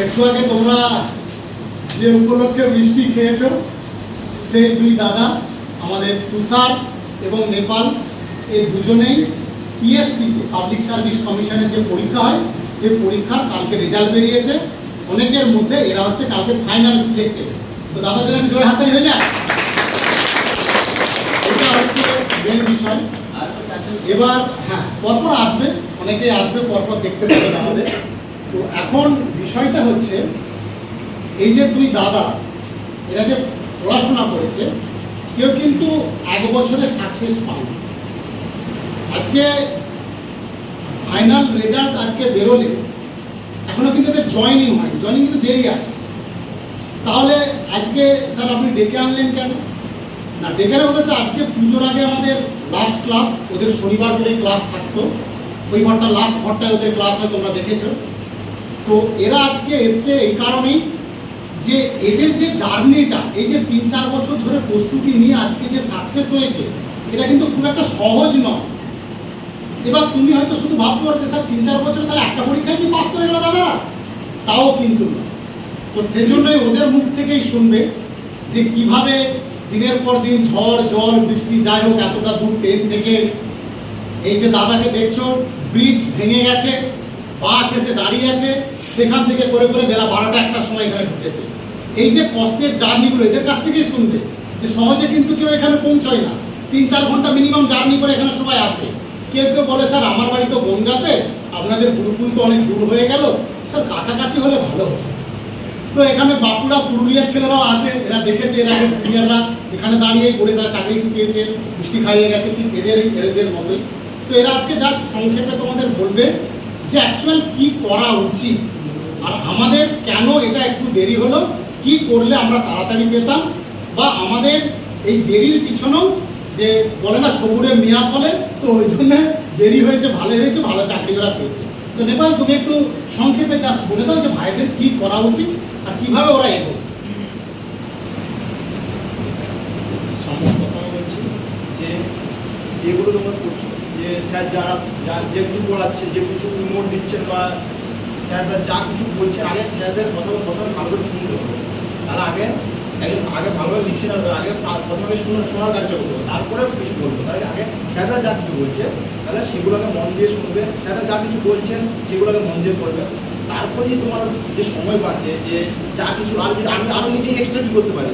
একটু আগে তোমরা যে উপলক্ষে মিষ্টি খেয়েছো সেই দুই দাদা আমাদের তুষার এবং নেপাল এই দুজনেই পিএসসি পাবলিক সার্ভিস কমিশনের যে পরীক্ষা হয় সেই পরীক্ষার কালকে রেজাল্ট বেরিয়েছে। অনেকের মধ্যে এরা হচ্ছে কালকে ফাইনাল সিলেক্টেড তো দাদা জন্য জোরে হাতে হয়ে যায়। এটা হচ্ছে মেন বিষয়। এবার হ্যাঁ পরপর আসবে অনেকেই আসবে পরপর দেখতে পাবেন আমাদের। তো এখন বিষয়টা হচ্ছে, এই যে দুই দাদা, এরা যে পড়াশোনা করেছে, কেউ কিন্তু এক বছরে সাকসেস পায়নি। আজকে ফাইনাল রেজাল্ট আজকে বেরোলে, এখনও কিন্তু এটা জয়নিং হয় জয়নিং কিন্তু দেরি আছে। তাহলে আজকে স্যার আপনি ডেকে আনলেন কেন? না, ডেকে আনা হচ্ছে আজকে পুজোর আগে আমাদের লাস্ট ক্লাস ওদের শনিবার করে ক্লাস থাকতো। ওই ঘরটা লাস্ট ঘরটায় ওদের ক্লাস হয়, তোমরা দেখেছ। তো এরা আজকে এসছে এই কারণেই যে এদের যে জার্নিটা, এই যে তিন চার বছর ধরে প্রস্তুতি নিয়ে আজকে যে সাকসেস হয়েছে, এটা কিন্তু খুব একটা সহজ নয়। এবার তুমি হয়তো শুধু ভাবতে পারতে স্যার, তিন চার বছর তাহলে একটা পরীক্ষায় কি পাস করে গেল দাদা তাও কিন্তু তো সেজন্যই ওদের মুখ থেকেই শুনবে যে কীভাবে দিনের পর দিন ঝড়, জল, বৃষ্টি, যাই হোক, এতটা দূর ট্রেন থেকে এই যে দাদাকে দেখছ, ব্রিজ ভেঙে গেছে, বাস এসে দাঁড়িয়ে আছে সেখান থেকে করে করে বেলা বারোটা একটার সময় এখানে ঢুকেছে। এই যে কষ্টের জার্নিগুলো এদের কাছ থেকেই শুনবে যে সহজে কিন্তু কেউ এখানে পৌঁছয় না। তিন চার ঘণ্টা মিনিমাম জার্নি করে এখানে সবাই আসে। কেউ কেউ বলে, স্যার, আমার বাড়ি তো বনগাতে আপনাদের গুরুকুল তো অনেক দূর হয়ে গেল। স্যার, কাছাকাছি হলে ভালো তো এখানে বাঁকুড়া পুরুলিয়ার ছেলেরাও আসে, এরা দেখেছে, এর আগে সিনিয়ররা এখানে দাঁড়িয়ে করে তারা চাকরি পেয়েছে মিষ্টি খাইয়ে গেছে, ঠিক এদের এদের মতোই। তো এরা আজকে জাস্ট সংক্ষেপে তোমাদের বলবে যে অ্যাকচুয়াল কি করা উচিত। আর আমাদের কেন এটা একটু দেরি হলো? কি করলে আমরা তাড়াতাড়ি পেতাম? বা আমাদের এই দেরির পিছনেও যে বলে না সবুরে মিয়া ফলে তো ওই জন্য দেরি হয়েছে ভালো হয়েছে, ভালো চাকরি ওরা পেয়েছে। তো নেপাল, তুমি একটু সংক্ষেপে জাস্ট বলে দাও যে ভাইদের কি করা উচিত আর কীভাবে ওরা যে যেগুলো তোমরা করছ যে স্যার যারা যা- যে পড়াচ্ছে, যে কিছু নোট দিচ্ছেন বা স্যাররা যা কিছু বলছেন, আগে স্যারদের কথা কথা ভালো শুনতে হবে। তারা আগে আগে ভালোভাবে লিখে নেবে আগে প্রথমে শোনার শোনার কাজটা করতে হবে। তারপরে কিছু বলব। তাহলে আগে স্যাররা যা কিছু বলছে, তাহলে সেগুলোকে মন দিয়ে শুনবে। স্যাররা যা কিছু বলছেন, সেগুলোকে মন দিয়ে করবে। তারপরে যে তোমার যে সময় পাচ্ছে যে যা কিছু আর যদি আমি আরও নিজে এক্সট্রা কী করতে পারি,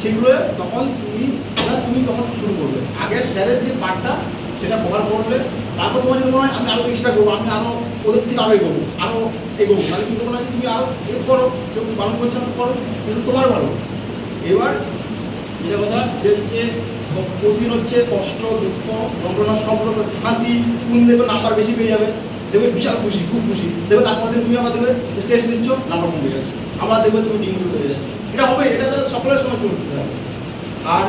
সেগুলো তখন তুমি তুমি তখন শুরু করবে। আগে স্যারের যে পার্টটা সেটা কভার করলে তারপর তোমার যদি মনে হয় আমি আরও এক্সট্রা করব, আমি আরও ওদের থেকে আরও এগোবো আরও এগোবো। মানে কিন্তু মনে হয় তুমি আরও এ করো কেউ পালন করছে না করো সেটা তোমার ভালো। এবার যেটা কথা, যে হচ্ছে প্রতিদিন হচ্ছে, কষ্ট, দুঃখ, যন্ত্রণা, সব রকম, হাসি কোন দেখবে নাম্বার বেশি পেয়ে যাবে। দেখবে বিশাল খুশি, খুব খুশি। দেখবে তারপর তুমি আবার দেখবে টেস্ট দিচ্ছ নাম্বার কমে যাচ্ছে। আবার দেখবে তুমি ডিগ্রি হয়ে যাচ্ছে। এটা হবে, এটা তো সকলের সময় করতে হবে। আর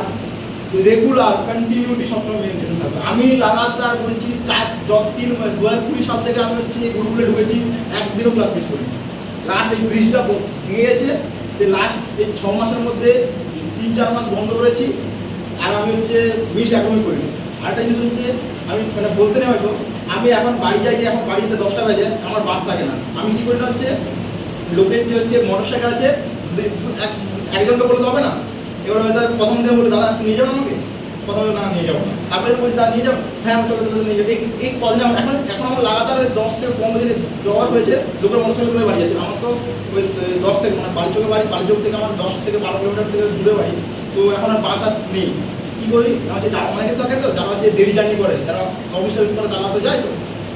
রেগুলার কন্টিনিউটি সবসময় মেনটেন থাকবে আমি লাগাতার বলছি, চার য- তিন দু হাজার কুড়ি সাল থেকে আমি হচ্ছে এই গ্রুপে ঢুকেছি, একদিনও ক্লাস মিস করি লাস্ট এই ব্রিজটা গেছে, যে লাস্ট এই ছ মাসের মধ্যে তিন, চার মাস বন্ধ করেছি, আর আমি হচ্ছে মিস এখনই করিনি। আরেকটা জিনিস হচ্ছে, আমি মানে বলতে নেই হয়তো, আমি এখন বাড়ি যাই, এখন বাড়িতে দশটা বাজে, আমার বাস থাকে না। আমি কি করি না হচ্ছে, লোকের যে হচ্ছে মোটর সাইকেল আছে এক- একজনকে বলে তো হবে না? এবার হয়তো প্রথম দিন বলে দাদা নিয়ে যাব আমাকে? প্রথমে না, নিয়ে যাব তারপরে বলছি, দাদা, নিয়ে যাব হ্যাঁ চলো চলো নিয়ে যাব। এই এই কদিন এখন এখন আমার লাগাতার দশ থেকে পনেরো দিনে জবার হয়েছে, লোকের মোটর করে বাড়ি যাচ্ছে। আমার তো ওই দশ থেকে মানে বাড়ি চোখে বাড়ি বাড়ি থেকে আমার দশ থেকে বারো কিলোমিটার থেকে দূরে বাড়ি। তো এখন আর বাস আর নেই। কি করি? হচ্ছে অনেকে থাকে তো, যারা হচ্ছে ডেলি জার্নি করে, যারা অফিস সার্ভিস করে, তারা তো যায় তো।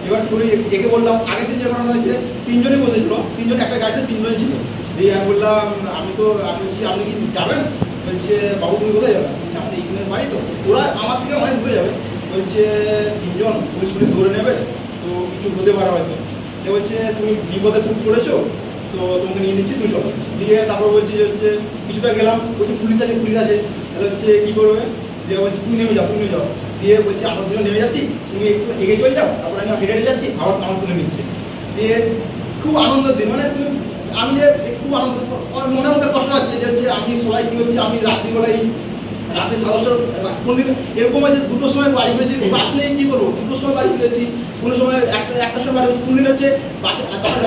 এবার করি? একে বললাম, আগের দিন যে ঘটনা হয়েছে তিনজনই বসেছিল, তিনজন একটা গাড়িতে তিনজনই ছিল। দিয়ে আমি বললাম, আমি তো, আমি বলছি, আপনি কি যাবেন? বলছে বাবু তুমি কোথায় বলছি, আমাদের এইখানের বাড়ি তো। ওরা আমার থেকে অনেক দূরে যাবে। বলছে তিনজন পুলিশ পুলিশ ধরে নেবে তো কিছু হতে পারে হয়তো। যে বলছে তুমি বিপদে খুব পড়েছো তো তোমাকে নিয়ে নিচ্ছি তুমি চলো। দিয়ে তারপর বলছি যে হচ্ছে কিছুটা গেলাম। বলছি পুলিশ আছে পুলিশ আছে। তাহলে হচ্ছে কী করবে? দিয়ে বলছি তুমি নেমে যাও তুমি যাও। দিয়ে বলছে আমার দুজন নেমে যাচ্ছি তুমি একটু এগিয়ে চলে যাও তারপরে আমি হেঁটে যাচ্ছি আবার আমার তুলে নিচ্ছে। দিয়ে খুব আনন্দের দিন মানে তুমি আমি যে খুব আনন্দ। আমার মনের মধ্যে কষ্ট হচ্ছে যে হচ্ছে আমি সবাই কি হচ্ছে, আমি রাত্রিবেলায় রাতে সাড়ে দশটা কোন এরকম হয়েছে দুটোর সময় বাড়ি ফিরেছি, বাস নেই, কী করব? দুটোর সময় বাড়ি ফিরেছি, কোনো সময় একটা একটার সময় বাড়ি কোন দিন হচ্ছে বাসে তখন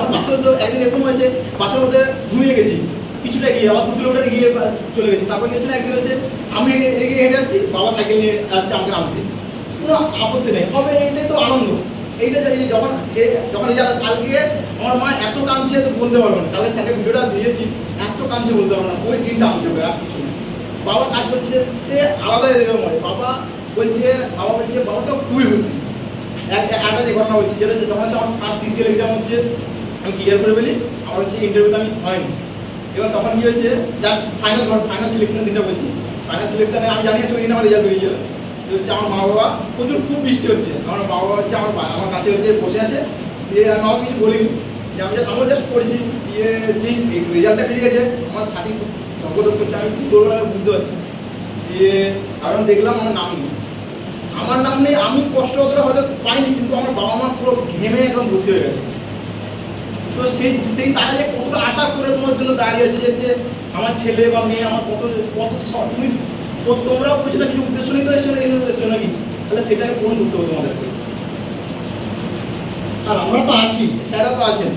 যখন একদিন এরকম হয়েছে, বাসার মধ্যে ঘুমিয়ে গেছি, কিছুটা গিয়ে, আবার দু কিলোমিটার গিয়ে চলে গেছি। তারপর গেছে একদিন হচ্ছে, আমি এগিয়ে হেঁটে আসছি, বাবা সাইকেল নিয়ে আসছে আমাকে আনতে কোনো আপত্তি নেই। তবে এইটাই তো আনন্দ। এইটা যখন আমার মা এত বলতে না। ভিডিওটা দিয়েছি, এত বলতে না। ওই বাবা কাজ করছে, সে বাবা বলছে বাবা বলছে একটা ঘটনা যেটা হচ্ছে আমার ফার্স্ট ডিসিএল এক্সাম হচ্ছে, আমি করে ফেলি, আমার হচ্ছে ইন্টারভিউতে আমি হয়নি। এবার তখন কি হয়েছে ফাইনাল ফাইনাল ফাইনাল সিলেকশনে আমি জানি একটু দিন আমার রেজাল্ট হয়ে যাবে হচ্ছে আমার মা বাবা, প্রচুর খুব বৃষ্টি হচ্ছে। আমার মা বাবা হচ্ছে আমার আমার কাছে হচ্ছে বসে আছে। দিয়ে আমি আমাকে কিছু বলিনি। যে আমি আমরা জাস্ট পড়েছি। দিয়ে রেজাল্টটা বেরিয়ে গেছে। আমার ছাতি ধকধক করছে। আমি কি করব বুঝতে পারছি দিয়ে কারণ দেখলাম আমার নাম নেই। আমার নাম নেই, আমি কষ্ট অতটা হয়তো পাইনি, কিন্তু আমার বাবা মা পুরো ঘেমে একদম ভর্তি হয়ে গেছে। তো সেই সেই তারা যে কতটা আশা করে তোমার জন্য দাঁড়িয়ে আছে যে আমার ছেলে বা মেয়ে আমার কত কত তুমি তোমরাও কিছু না কিছু উদ্দেশ্য নিতে এখানে এসছো নাকি? তাহলে সেটাকে পূরণ করতে হবে তোমাদেরকে আর আমরা তো আছি। স্যারা তো আছেন।